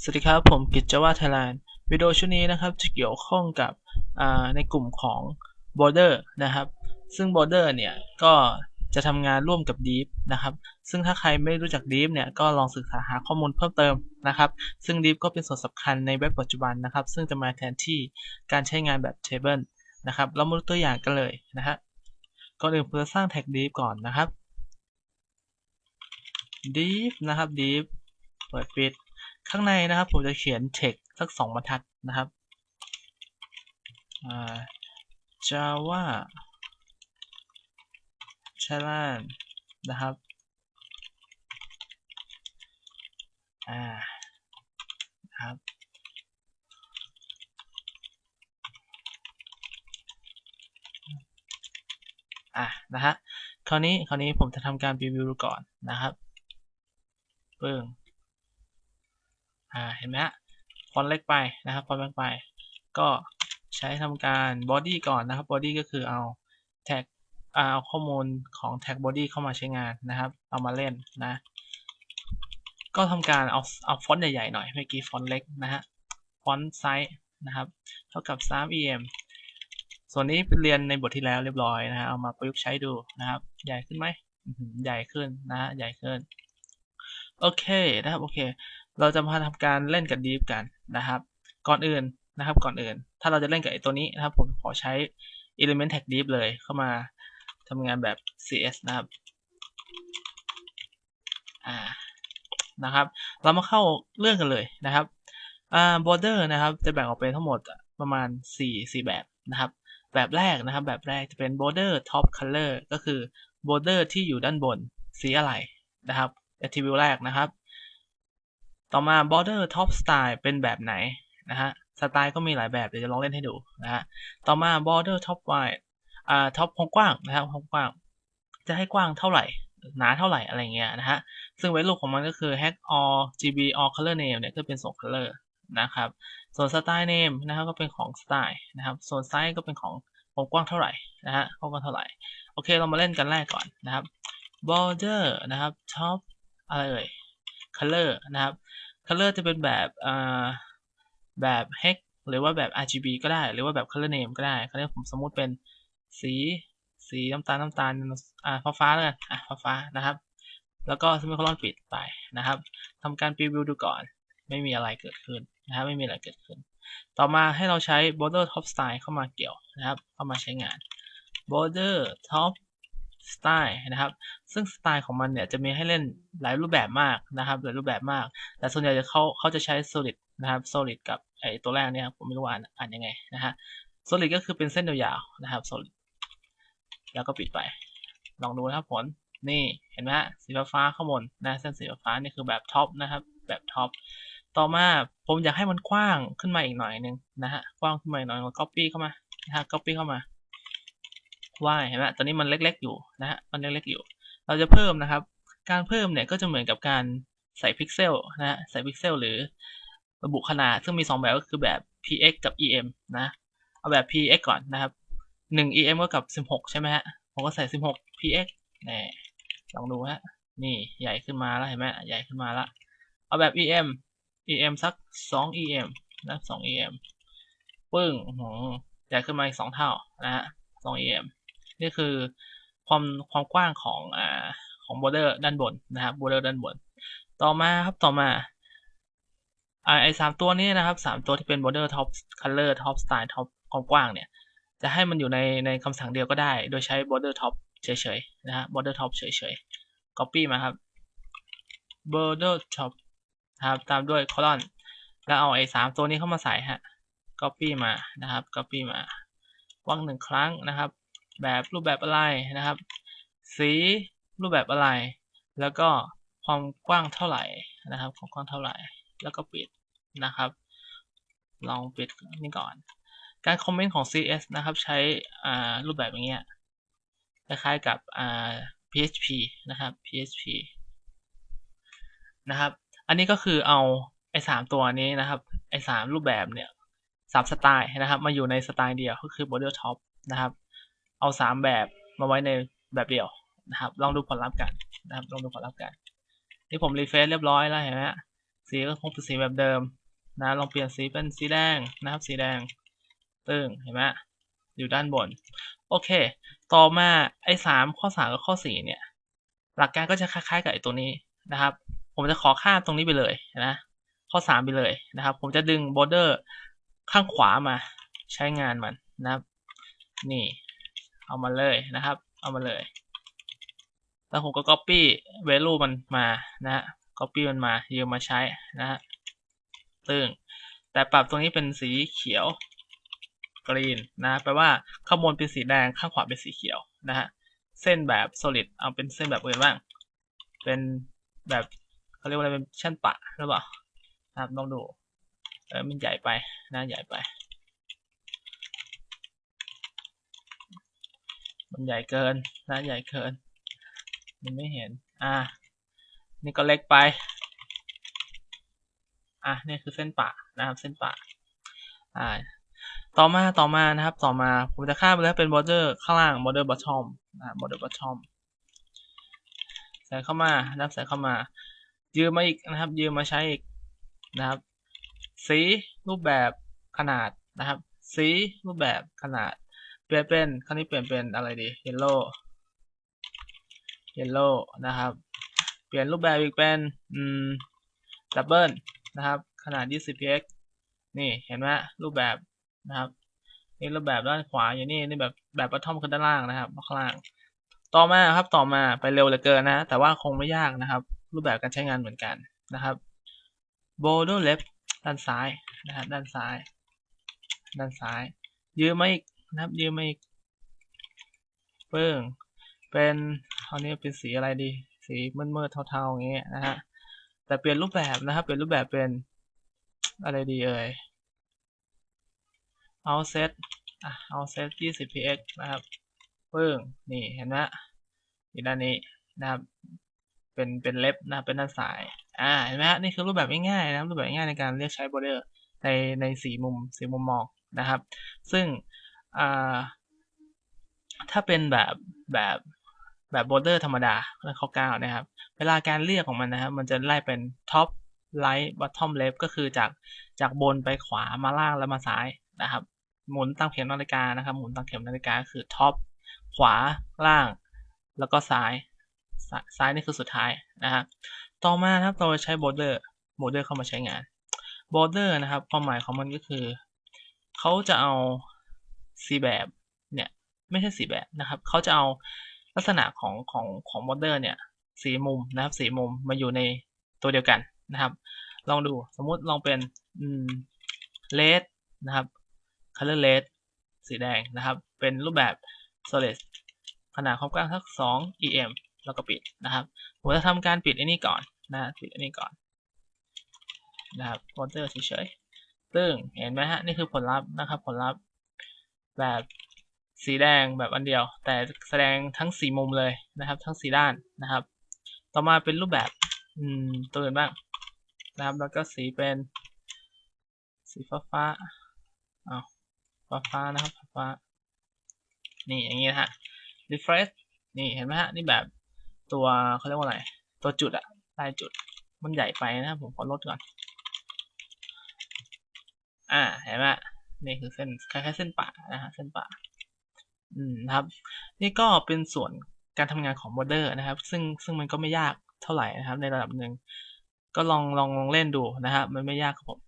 สวัสดีครับ ผมกิจจวาไทยแลนด์วิดีโอชุดนี้นะครับจะเกี่ยวข้องกับในกลุ่มของ border นะครับ ซึ่ง border เนี่ยก็จะทำงานร่วมกับ deep นะครับ ซึ่งถ้าใครไม่รู้จัก deep เนี่ยก็ลองศึกษาหาข้อมูลเพิ่มเติมนะครับ ซึ่ง deep ก็เป็นส่วนสำคัญในเว็บปัจจุบันนะครับ ซึ่งจะมาแทนที่การใช้งานแบบ table นะครับ เรามาดูตัวอย่างกันเลยนะฮะก่อนอื่นผมจะสร้างแท็ก deep ก่อนนะครับ deep นะครับ deep เปิดปิด ข้างในนะครับ ผมจะเขียน text สักสองบรรทัดนะครับ java c h a l a n นะครับ อ่าครับ อะ นะฮะ คราวนี้ คราวนี้ผมจะทำการรีวิวก่อนนะครับเพิ่ง อ่าเห็นไหมฮะฟอนต์เล็กไปนะครับฟอนต์เล็กไป ก็ใช้ทำการ body ก่อนนะครับ body ก็คือเอาแท็กเอาข้อมูลของแท็ก body เข้ามาใช้งานนะครับ เอามาเล่นนะ ก็ทำการเอาเอาฟอนต์ใหญ่ๆหน่อยเมื่อกี้ฟอนต์เล็กนะฮะฟอนต์ไซส์นะครับ เท่ากับ 3 em ส่วนนี้เรียนในบทที่แล้วเรียบร้อยนะฮะเอามาประยุกต์ใช้ดูนะครับ ใหญ่ขึ้นไหมใหญ่ขึ้นนะฮะใหญ่ขึ้น โอเคนะครับโอเค เราจะมาทำการเล่นกับ deep กันนะครับ ก่อนอื่นนะครับ ก่อนอื่น ถ้าเราจะเล่นกับไอตัวนี้นะครับ ผมขอใช้ element tag deep เลยเข้ามาทำงานแบบ cs นะครับ อ่า นะครับ เรามาเข้าเรื่องกันเลยนะครับ อ่า border นะครับ จะแบ่งออกเป็นทั้งหมดประมาณ 4 4 แบบนะครับ แบบแรกนะครับ แบบแรกจะเป็น border top color ก็คือ border ที่อยู่ด้านบน สีอะไรนะครับ attribute แรกนะครับ ต่อมา border top style เป็นแบบไหนนะฮะ สไตล์ก็มีหลายแบบ เดี๋ยวจะลองเล่นให้ดูนะฮะ ต่อมา border top wide อ่า top ความกว้างนะครับความกว้าง จะให้กว้างเท่าไหร่ หนาเท่าไหร่อะไรเงี้ยนะฮะ ซึ่งไว้ลูกของมันก็คือ hack all gb all color name เนี่ยก็เป็นส่ง color นะครับ ส่วน style name นะครับก็เป็นของ style นะครับ ส่วน size ก็เป็นของความกว้างเท่าไหร่นะฮะความกว้างเท่าไหร่ โอเค เรามาเล่นกันแรกก่อนนะครับ border นะครับ top อะไรเอ่ย color นะครับ color จะเป็นแบบแบบ hex หรือว่าแบบ RGB ก็ได้ หรือว่าแบบ color name ก็ได้คราวนี้ผมสมมุติเป็นสีสีน้ำตาลน้ำตาลอ่าฟ้าฟ้าเลยอะฟ้าฟ้านะครับ แล้วก็สมิคลอนปิดไปนะครับทำการพรีวิวดูก่อน ไม่มีอะไรเกิดขึ้นนะครับไม่มีอะไรเกิดขึ้น ต่อมาให้เราใช้ border top style เข้ามาเกี่ยวนะครับ เข้ามาใช้งาน border top สไตล์นะครับ ซึ่งสไตล์ของมันเนี่ยจะมีให้เล่นหลายรูปแบบมากนะครับ หลายรูปแบบมาก แต่ส่วนใหญ่จะเขาเขาจะใช้ solid นะครับ solid กับไอตัวแรกเนี่ยผมไม่รู้อ่านอ่านยังไงนะฮะ solid ก็คือเป็นเส้นยาวๆนะครับ solid แล้วก็ปิดไป ลองดูนะครับผลนี่เห็นไหมฮะสีฟ้าข้างบนนะเส้นสีฟ้านี่คือแบบท็อปนะครับแบบท็อปต่อมาผมอยากให้มันกว้างขึ้นมาอีกหน่อยนึงนะฮะกว้างขึ้นมาอีกหน่อยก็ copy เข้ามานะฮะ copy เข้ามา ว่าเห็นไหมตอนนี้มันเล็กๆอยู่นะฮะมันเล็กๆอยู่ เราจะเพิ่มนะครับ การเพิ่มเนี่ยก็จะเหมือนกับการใส่พิกเซลนะฮะใส่พิกเซลหรือระบุขนาดซึ่งมี 2 แบบก็คือแบบ px กับ em นะเอาแบบ px ก่อนนะครับ 1 em ก็กับ 16 ใช่ไหมฮะผมก็ใส่ 16 px นี่ลองดูฮะนี่ใหญ่ขึ้นมาแล้วเห็นไหมใหญ่ขึ้นมาแล้วเอาแบบ em em สัก 2 em นะ2 em ปึ้งใหญ่ขึ้นมาอีก 2 เท่านะฮะ2 em นี่คือความความกว้างของอ่าของบอร์เดอร์ด้านบนนะครับบอร์เดอร์ด้านบน ต่อมาครับต่อมาไอสามตัวนี้นะครับสามตัวที่เป็น border top color top style top ความกว้างเนี่ย จะให้มันอยู่ในในคำสั่งเดียวก็ได้ โดยใช้ border top เฉยๆนะฮะ border top เฉยๆ copy มาครับ border top ครับตามด้วย colon แล้วเอาไอ้สามตัวนี้เข้ามาใส่ฮะ copy มานะครับ copy มาว่างหนึ่งครั้งนะครับ แบบรูปแบบอะไรนะครับ สีรูปแบบอะไร แล้วก็ความกว้างเท่าไหร่นะครับ ความกว้างเท่าไหร่ แล้วก็ปิดนะครับ ลองปิดนี่ก่อน การคอมเมนต์ของ CS นะครับ ใช้รูปแบบอย่างเงี้ยคล้ายๆกับ PHP นะครับ PHP นะครับ อันนี้ก็คือเอาไอ้สามตัวนี้นะครับ ไอ้สามรูปแบบเนี่ยสามสไตล์นะครับ มาอยู่ในสไตล์เดียวก็คือ border top นะครับ เอาสามแบบมาไว้ในแบบเดียวนะครับ ลองดูผลลัพธ์กันนะครับ ลองดูผลลัพธ์กัน นี่ผมรีเฟรชเรียบร้อยแล้วเห็นไหมสีก็คงเป็นสีแบบเดิมนะ ลองเปลี่ยนสีเป็นสีแดงนะครับ สีแดง ตึงเห็นไหมอยู่ด้านบน โอเค ต่อมาไอ้สามข้อสามกับข้อสี่เนี่ย หลักการก็จะคล้ายๆกับไอ้ตัวนี้นะครับ ผมจะขอค่าตรงนี้ไปเลยนะ ข้อสามไปเลยนะครับ ผมจะดึงบอร์เดอร์ข้างขวามาใช้งานมันนะครับ นี่ เอามาเลยนะครับ เอามาเลย แล้วผมก็ copy value มันมานะฮะ copy มันมายืมมาใช้นะฮะตึงแต่ปรับตรงนี้เป็นสีเขียวกรีนนะแปลว่าข้างบนเป็นสีแดงข้างขวาเป็นสีเขียวนะฮะเส้นแบบ solid เอาเป็นเส้นแบบอื่นบ้าง เป็นแบบเขาเรียกว่าอะไรเป็นชั้นปะหรือเปล่านะครับลองดูเออมันใหญ่ไปนะใหญ่ไป มัน ใหญ่เกินนะใหญ่เกิน มันไม่เห็น อ่านี่ก็เล็กไป อะนี่คือเส้นปะนะครับเส้นปะอ่าต่อมาต่อมานะครับ ต่อมาผมจะข้ามไปแล้วเป็น border ข้างล่าง border bottom นะ border bottom ใส่เข้ามานะครับใส่เข้ามา ยืมมาอีกนะครับ ยืมมาใช้อีกนะครับ สีรูปแบบขนาดนะครับ สีรูปแบบขนาด เปลี่ยนเป็นครั้งนี้เปลี่ยนเป็นอะไรดี yellow yellow นะครับ เปลี่ยนรูปแบบอีกเป็นอืมดับเบิลนะครับ ขนาด 20 px นี่เห็นไหมรูปแบบนะครับนี่รูปแบบด้านขวาอยู่นี่นี่แบบแบบบัตทอมคือด้านล่างนะครับข้างล่าง ต่อมาครับต่อมาไปเร็วเหลือเกินนะ แต่ว่าคงไม่ยากนะครับ รูปแบบการใช้งานเหมือนกันนะครับ border left ด้านซ้ายนะครับด้านซ้าย ด้านซ้ายยืมมาอีก นะครับยืมมาอีกเปิ้งเป็นคราวนี้เป็นสีอะไรดี สีมืดๆเทาๆอย่างเงี้ยนะฮะแต่เปลี่ยนรูปแบบนะครับเปลี่ยนรูปแบบเป็นอะไรดีเอ่ยเอาเซตอะเอาเซต 20px นะครับปึ้งนี่เห็นไหมอยู่ด้านนี้นะครับ เป็นเป็นเล็บนะเป็นด้านซ้ายอ่าเห็นไหมฮะนี่คือรูปแบบง่ายๆนะครับรูปแบบง่ายในการเรียกใช้บอร์เดอร์ในในสีมุมสีมุมมองนะครับ ซึ่ง อ่าถ้าเป็นแบบแบบแบบบอร์เดอร์ธรรมดาข้อเก้านะครับ เวลาการเรียกของมันนะครับ มันจะไล่เป็นท็อปไลท์บอททอมเลฟก็คือจากจากบนไปขวามาล่างแล้วมาซ้ายนะครับ หมุนตามเข็มนาฬิกานะครับ หมุนตามเข็มนาฬิกาคือท็อปขวาล่าง แล้วก็ซ้ายซ้ายนี่คือสุดท้ายนะฮะต่อมาครับเราใช้บอร์เดอร์บอร์เดอร์เข้ามาใช้งานบอร์เดอร์นะครับความหมายของมันก็คือเขาจะเอา สีแบบเนี่ยไม่ใช่สีแบบนะครับเขาจะเอาลักษณะของของของบอเดอร์เนี่ยสีมุมนะครับสีมุมมาอยู่ในตัวเดียวกันนะครับ ลองดูสมมุติลองเป็นอืมเลดนะครับ color red สีแดงนะครับ เป็นรูปแบบ solid ขนาดความกว้างสัก 2 em แล้วก็ปิดนะครับผมจะทำการปิดอันนี้ก่อนนะปิดอันนี้ก่อนนะครับ border เฉยๆซึ่งเห็นไหมฮะ นี่คือผลลัพธ์นะครับ ผลลัพธ์ แบบสีแดงแบบอันเดียว แต่แสดงทั้งสีมุมเลยนะครับ ทั้งสีด้านนะครับ ต่อมาเป็นรูปแบบอืมตัวอื่นบ้างนะครับ แล้วก็สีเป็นสีฟ้าฟ้าอ้าวฟ้าฟ้านะครับฟ้าฟ้านี่อย่างนี้นะฮะ refresh นี่เห็นไหมฮะนี่แบบตัวเขาเรียกว่าอะไรตัวจุดอะลายจุดมันใหญ่ไปนะครับผมขอลดก่อน อ่าเห็นไหม นี่คือเส้นคล้ายๆเส้นป่านะฮะเส้นป่าอืมครับ นี่ก็เป็นส่วนการทำงานของโมเดอร์นะครับ ซึ่งซึ่งมันก็ไม่ยากเท่าไหร่นะครับ ในระดับหนึ่งก็ลองลองลองเล่นดูนะครับมันไม่ยากครับผม